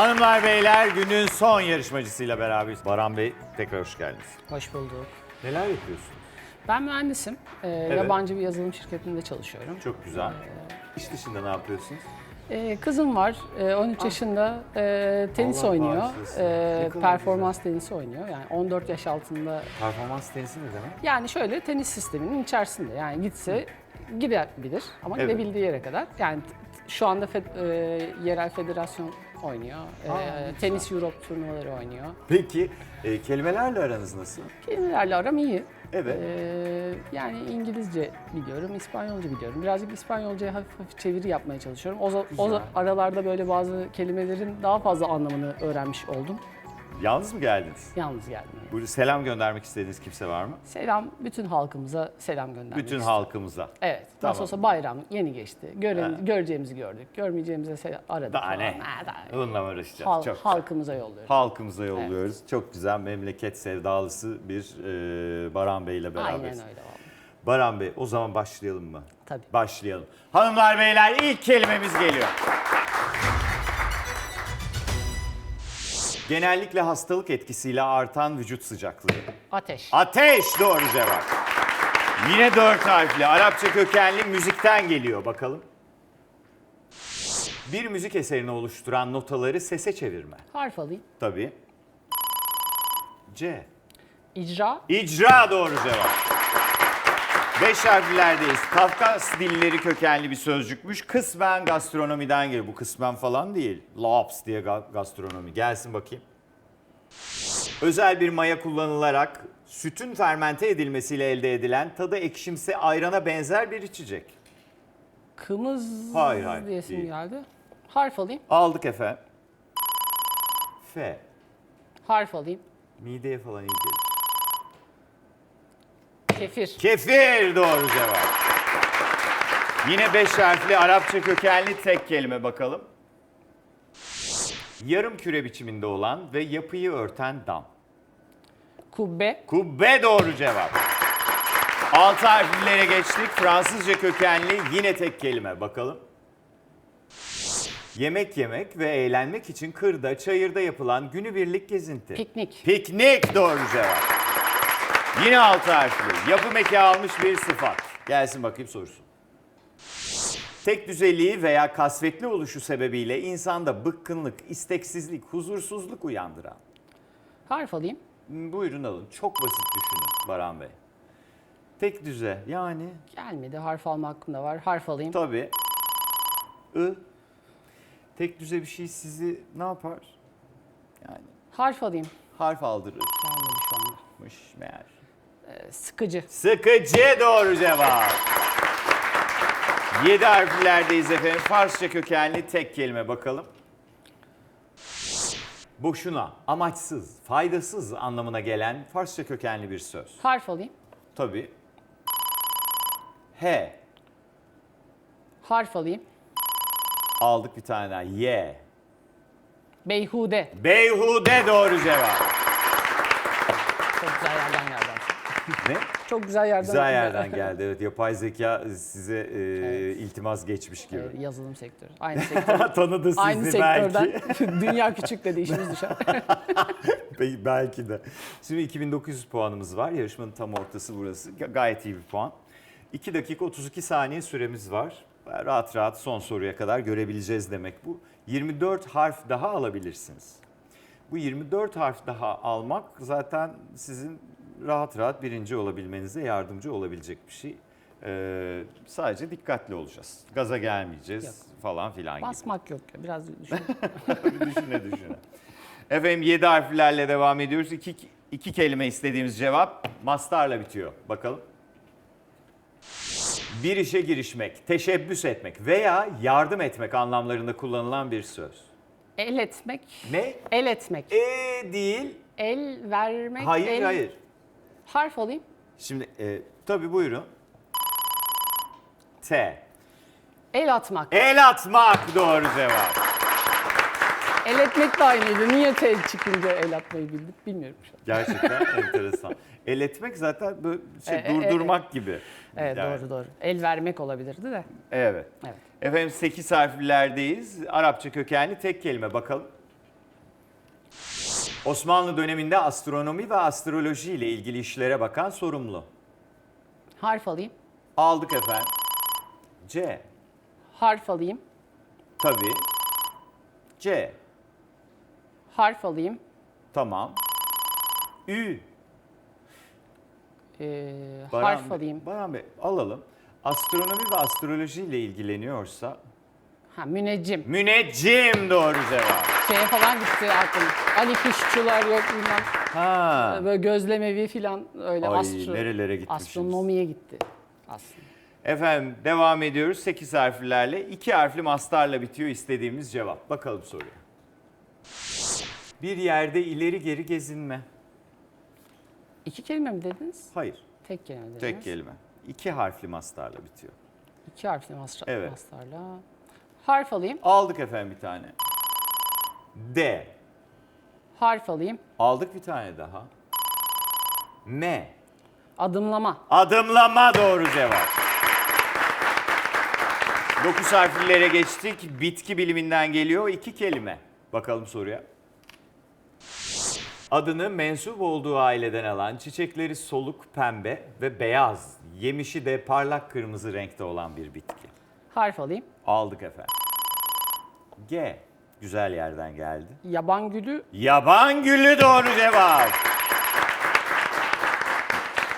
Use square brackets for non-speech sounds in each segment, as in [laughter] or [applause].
Hanımlar beyler günün son yarışmacısıyla beraberiz. Baran Bey tekrar hoş geldiniz. Hoş bulduk. Neler yapıyorsunuz? Ben mühendisim. Ee, Yabancı bir yazılım şirketinde çalışıyorum. Çok güzel. İş dışında ne yapıyorsunuz? Ee, kızım var, ee, 13 yaşında ee, tenis Allah oynuyor. bağışlasın. Ee, Ne kadar performans tenisi oynuyor. Yani 14 yaş altında. Performans tenisi ne demek? Yani şöyle tenis sisteminin içerisinde. Yani gitse gidebilir ama Evet. gidebildiği yere kadar. Yani t- şu anda fed- ee, yerel federasyon oynuyor. Ee, tenis Europe turnuvaları oynuyor. Peki e, kelimelerle aranız nasıl? Kelimelerle aram iyi. Evet. Ee, yani İngilizce biliyorum, İspanyolca biliyorum. Birazcık İspanyolcaya hafif hafif çeviri yapmaya çalışıyorum. O, za- o Güzel. aralarda böyle bazı kelimelerin daha fazla anlamını öğrenmiş oldum. Yalnız mı geldiniz? Yalnız geldim. yani. Burada selam göndermek istediğiniz kimse var mı? Selam bütün halkımıza selam göndermek Bütün istiyorum. halkımıza. Evet. Tamam. Nasıl olsa bayram yeni geçti. Göre, Ha. göreceğimizi gördük. Görmeyeceğimizi se- aradık Daha falan. ne? Ha, daha- Bununla mı uğraşacağız? Hal- Çok güzel. halkımıza yolluyoruz. Halkımıza yolluyoruz. Çok güzel memleket sevdalısı bir e, Baran Bey ile Aynen beraberiz. öyle vallahi. Baran Bey o zaman başlayalım mı? Tabii. Başlayalım. Hanımlar beyler ilk kelimemiz geliyor. Genellikle hastalık etkisiyle artan vücut sıcaklığı. Ateş. Ateş doğru cevap. Yine dört harfli Arapça kökenli müzikten geliyor bakalım. Bir müzik eserini oluşturan notaları sese çevirme. Harf alayım. Tabii. C. İcra. İcra doğru cevap. Beş harflerdeyiz. Kafkas dilleri kökenli bir sözcükmüş. Kısmen gastronomiden geliyor. Bu kısmen falan değil. Laps diye ga- gastronomi. Gelsin bakayım. Özel bir maya kullanılarak sütün fermente edilmesiyle elde edilen tadı ekşimsi ayrana benzer bir içecek. Kımız Hayır, hayır, diyesim değil. geldi. Harf alayım. Aldık efendim. F. Harf alayım. Mideye falan iyi gelir. Kefir. Kefir doğru cevap. Yine beş harfli Arapça kökenli tek kelime bakalım. Yarım küre biçiminde olan ve yapıyı örten dam. Kubbe. Kubbe doğru cevap. Altı harflilere geçtik. Fransızca kökenli yine tek kelime bakalım. Yemek yemek ve eğlenmek için kırda, çayırda yapılan günübirlik gezinti. Piknik. Piknik doğru cevap. Yine altı harfli. Yapım eki almış bir sıfat. Gelsin bakayım sorusu. Tek düzeliği veya kasvetli oluşu sebebiyle insanda bıkkınlık, isteksizlik, huzursuzluk uyandıran. Harf alayım. Hmm, Buyurun alın. Çok basit düşünün Baran Bey. Tek düze yani Gelmedi. Harf alma hakkında var. Harf alayım. tabii I. Tek düze bir şey sizi ne yapar? Yani Harf alayım. harf aldırır. Gelmedi şu anda. Meğer. Sıkıcı. Sıkıcı doğru cevap. Yedi harflerdeyiz efendim. Farsça kökenli tek kelime bakalım. Boşuna, amaçsız, faydasız anlamına gelen Farsça kökenli bir söz. Harf alayım. Tabii. H. Harf alayım. Aldık bir tane daha. Y. Beyhude. Beyhude doğru cevap. Çok güzel yerden geldi. [laughs] Ne? Çok güzel yerden. Güzel yerden [laughs] geldi. Evet, yapay zeka size e, iltimas geçmiş gibi. Ee, yazılım sektörü. [laughs] Aynı sektör. Tanıdı sizi Aynı belki. sektörden. Dünya küçük dedi işimiz düşer. Be- Belki de. Şimdi 2900 puanımız var. Yarışmanın tam ortası burası. Ga- Gayet iyi bir puan. 2 dakika 32 saniye süremiz var. Rahat rahat son soruya kadar görebileceğiz demek bu. 24 harf daha alabilirsiniz. Bu 24 harf daha almak zaten sizin rahat rahat birinci olabilmenize yardımcı olabilecek bir şey. Ee, sadece dikkatli olacağız. Gaza gelmeyeceğiz Yok. falan filan gibi. Basmak yok. ya, Biraz düşün. [laughs] [laughs] Düşüne düşüne. Efendim 7 harflerle devam ediyoruz. İki, iki kelime istediğimiz cevap mastarla bitiyor. Bakalım. Bir işe girişmek, teşebbüs etmek veya yardım etmek anlamlarında kullanılan bir söz. El etmek. Ne? El etmek. E değil. El vermek. Hayır el- hayır. Harf alayım. Şimdi e, tabii buyurun. T. El atmak. El atmak doğru cevap. El etmek de aynıydı. Niye T çıkınca el atmayı bildik bilmiyorum şu an. Gerçekten [laughs] enteresan. El etmek zaten böyle şey, E, e, e, durdurmak gibi. Evet Yani. doğru doğru. El vermek olabilirdi de. Evet. Evet. Efendim 8 harflerdeyiz. Arapça kökenli tek kelime bakalım. Osmanlı döneminde astronomi ve astroloji ile ilgili işlere bakan sorumlu. Harf alayım. Aldık efendim. C. Harf alayım. Tabii. C. Harf alayım. Tamam. Ü. Ee, Baran harf Bey- alayım. Baran Bey alalım. Astronomi ve astroloji ile ilgileniyorsa Ha, müneccim. müneccim doğru cevap. Şeye falan gitti aklım. Ali Kuşçular yok bilmem. Ha. Böyle gözlemevi falan öyle Ay, astro, nerelere gitmişsiniz. astronomiye gitti aslında. Efendim devam ediyoruz 8 harflerle. 2 harfli mastarla bitiyor istediğimiz cevap. Bakalım soruya. Bir yerde ileri geri gezinme. İki kelime mi dediniz? Hayır, Tek kelime dediniz. tek kelime. 2 harfli mastarla bitiyor. İki harfli masra- Evet. mastarla. Harf alayım. Aldık efendim bir tane. D. Harf alayım. Aldık bir tane daha. M. Adımlama. Adımlama doğru cevap. 9 harflilere geçtik. Bitki biliminden geliyor iki kelime. Bakalım soruya. Adını mensup olduğu aileden alan çiçekleri soluk pembe ve beyaz, yemişi de parlak kırmızı renkte olan bir bitki. Harf alayım. Aldık efendim. G. Güzel yerden geldi. Yaban gülü. Yaban gülü doğru cevap.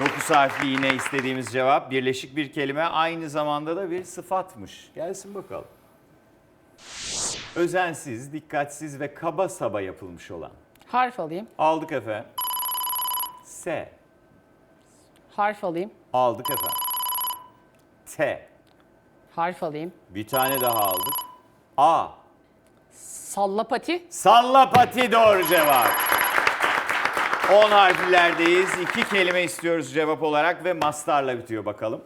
9 harfli yine istediğimiz cevap. Birleşik bir kelime aynı zamanda da bir sıfatmış. Gelsin bakalım. Özensiz, dikkatsiz ve kaba saba yapılmış olan. Harf alayım. Aldık efendim. S. Harf alayım. Aldık efendim. T. Harf alayım. Bir tane daha aldık. A. Sallapati. Salla pati doğru cevap. 10 harflerdeyiz. İki kelime istiyoruz cevap olarak ve mastarla bitiyor bakalım.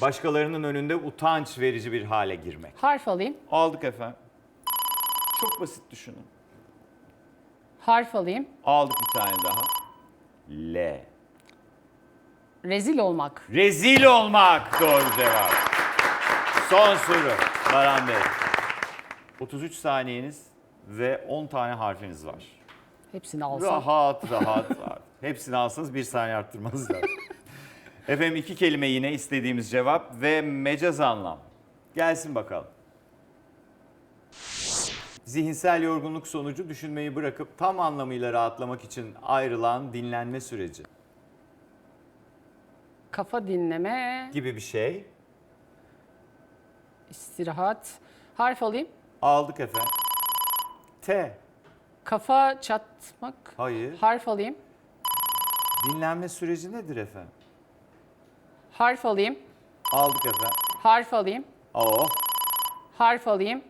Başkalarının önünde utanç verici bir hale girmek. Harf alayım. Aldık efendim. Çok basit düşünün. Harf alayım. Aldık bir tane daha. L. Rezil olmak. Rezil olmak doğru cevap. Son soru Baran Bey. 33 saniyeniz ve 10 tane harfiniz var. Hepsini alsam. Rahat rahat [laughs] var. Hepsini alsanız bir saniye arttırmanız lazım. [laughs] Efendim iki kelime yine istediğimiz cevap ve mecaz anlam. Gelsin bakalım. Zihinsel yorgunluk sonucu düşünmeyi bırakıp tam anlamıyla rahatlamak için ayrılan dinlenme süreci Kafa dinleme. gibi bir şey. istirahat. Harf alayım. Aldık efendim. T. Kafa çatmak. Hayır. Harf alayım. Dinlenme süreci nedir efendim? Harf alayım. Aldık efendim. Harf alayım. Oh. Harf alayım.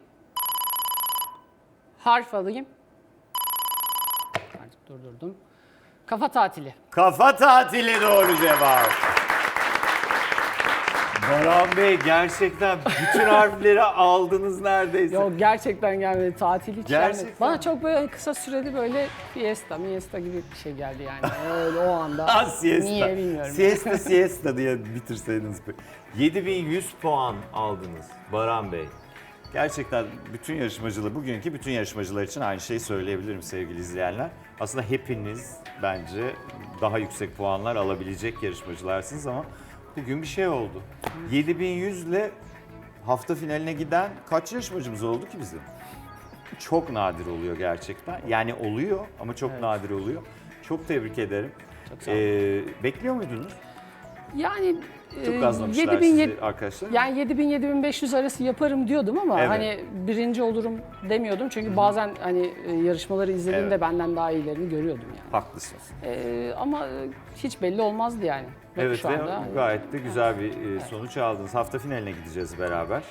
Harf alayım. Artık durdurdum. Kafa tatili. Kafa tatili doğru cevap. Baran Bey gerçekten bütün harfleri aldınız neredeyse. Yok gerçekten gelmedi. Tatil hiç Gerçekten. gelmedi. Bana çok böyle kısa süreli böyle fiesta, miesta gibi bir şey geldi yani. Öyle o anda. [laughs] Ah, siesta. Niye bilmiyorum. Siesta [laughs] siesta diye bitirseydiniz. 7100 puan aldınız Baran Bey. Gerçekten bütün yarışmacılar, bugünkü bütün yarışmacılar için aynı şeyi söyleyebilirim sevgili izleyenler. Aslında hepiniz bence daha yüksek puanlar alabilecek yarışmacılarsınız ama bugün bir şey oldu. 7100 ile hafta finaline giden kaç yarışmacımız oldu ki bizim? Çok nadir oluyor gerçekten. Yani oluyor ama çok nadir oluyor. Çok tebrik ederim. Çok sağ olun. Ee, bekliyor muydunuz? Yani Çok e, gazlamışlar 7000 sizi arkadaşlar. Yani 7000-7500 arası yaparım diyordum ama Evet. hani birinci olurum demiyordum. Çünkü bazen hani e, yarışmaları izlediğimde Evet. benden daha iyilerini görüyordum yani. Haklısınız. E, ama e, hiç belli olmazdı yani. Bak Evet şu ve anda gayet de güzel bir e, sonuç aldınız. Hafta finaline gideceğiz beraber.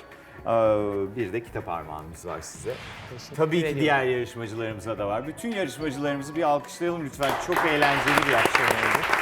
Ee, Bir de kitap armağanımız var size. Teşekkür Tabii ki ediyorum. diğer yarışmacılarımıza da var. Bütün yarışmacılarımızı bir alkışlayalım lütfen. Çok eğlenceli bir akşam oldu.